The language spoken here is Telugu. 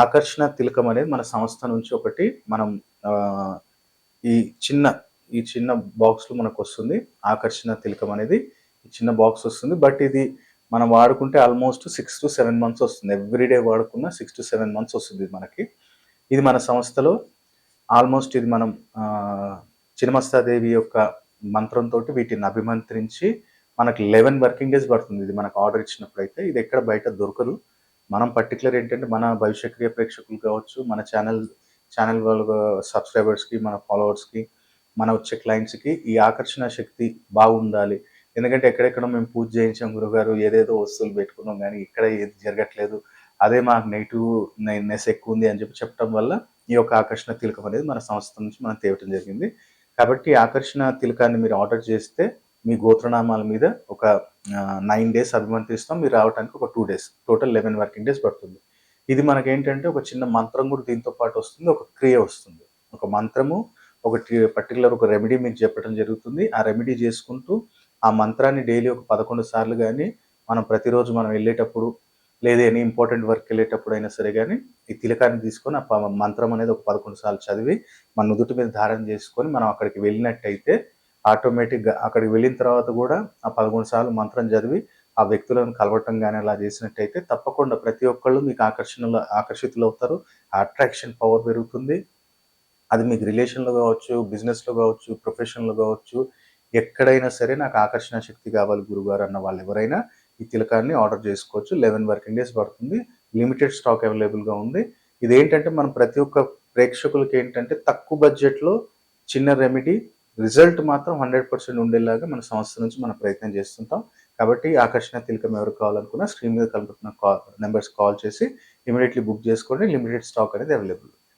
ఆకర్షణ తిలకం అనేది మన సంస్థ నుంచి ఒకటి. మనం ఈ చిన్న ఈ చిన్న బాక్స్లో మనకు వస్తుంది ఆకర్షణ తిలకం అనేది. ఈ చిన్న బాక్స్ వస్తుంది. బట్ ఇది మనం వాడుకుంటే almost six to seven months వస్తుంది. ఎవ్రీడే వాడుకున్న సిక్స్ టు సెవెన్ మంత్స్ వస్తుంది మనకి. ఇది మన సంస్థలో ఆల్మోస్ట్ ఇది మనం చినమస్తాదేవి యొక్క మంత్రంతో వీటిని అభిమంత్రించి మనకి లెవెన్ వర్కింగ్ డేస్ పడుతుంది. ఇది మనకు ఆర్డర్ ఇచ్చినప్పుడు అయితే ఇది ఎక్కడ బయట దొరకదు. మనం పర్టికులర్ ఏంటంటే మన భవిష్యక్రియ ప్రేక్షకులు కావచ్చు మన ఛానల్ ఛానల్ వాళ్ళ సబ్స్క్రైబర్స్కి మన ఫాలోవర్స్కి మన వచ్చే క్లయింట్స్కి ఈ ఆకర్షణ శక్తి బాగుండాలి. ఎందుకంటే ఎక్కడెక్కడ మేము పూజ చేయించాం గురుగారు ఏదేదో వస్తువులు పెట్టుకున్నాం కానీ ఇక్కడ ఏది జరగట్లేదు. అదే మాకు నెగిటివ్ నెస్ ఎక్కువ ఉంది అని చెప్పి చెప్పడం వల్ల ఈ యొక్క ఆకర్షణ తిలకం అనేది మన సంస్థ నుంచి మనం తేవటం జరిగింది. కాబట్టి ఆకర్షణ తిలకాన్ని మీరు ఆర్డర్ చేస్తే మీ గోత్రనామాల మీద ఒక నైన్ డేస్ అభిమంత్రిస్తాం. మీరు రావడానికి ఒక two days total eleven working days పడుతుంది. ఇది మనకేంటంటే ఒక చిన్న మంత్రం కూడా దీంతో పాటు వస్తుంది ఒక క్రియ వస్తుంది. ఒక మంత్రము ఒక పర్టికులర్ ఒక రెమెడీ మీకు చెప్పడం జరుగుతుంది. ఆ రెమెడీ చేసుకుంటూ ఆ మంత్రాన్ని డైలీ ఒక పదకొండు సార్లు కానీ మనం ప్రతిరోజు మనం వెళ్ళేటప్పుడు లేదా ఎనీ ఇంపార్టెంట్ వర్క్ వెళ్ళేటప్పుడు అయినా సరే కానీ ఈ తిలకాన్ని తీసుకొని ఆ మంత్రం అనేది ఒక పదకొండు సార్లు చదివి మన నుదుటి మీద ధారణ చేసుకొని మనం అక్కడికి వెళ్ళినట్టయితే ఆటోమేటిక్గా అక్కడికి వెళ్ళిన తర్వాత కూడా ఆ పదకొండు సార్లు మంత్రం చదివి ఆ వ్యక్తులను కలవటం కానీ అలా చేసినట్టయితే తప్పకుండా ప్రతి ఒక్కళ్ళు మీకు ఆకర్షణలో ఆకర్షితులు అవుతారు. అట్రాక్షన్ పవర్ పెరుగుతుంది. అది మీకు రిలేషన్లో కావచ్చు బిజినెస్లో కావచ్చు ప్రొఫెషన్లో కావచ్చు ఎక్కడైనా సరే నాకు ఆకర్షణ శక్తి కావాలి గురుగారు అన్న వాళ్ళు ఎవరైనా ఈ తిలకాన్ని ఆర్డర్ చేసుకోవచ్చు. Eleven working days limited. Limited stock అవైలబుల్గా ఉంది. ఇదేంటంటే మనం ప్రతి ఒక్క ప్రేక్షకులకి ఏంటంటే తక్కువ బడ్జెట్లో చిన్న రెమెడీ రిజల్ట్ మాత్రం హండ్రెడ్ పర్సెంట్ ఉండేలాగా మన సంస్థ నుంచి మనం ప్రయత్నం చేస్తుంటాం. కాబట్టి ఆకర్షణ తిలకం ఎవరు కావాలనుకున్నా స్క్రీన్ మీద కలుపుతున్న కాల్ నెంబర్స్ కాల్ చేసి ఇమీడియట్లీ బుక్ చేసుకోండి. లిమిటెడ్ స్టాక్ అనేది అవైలబుల్.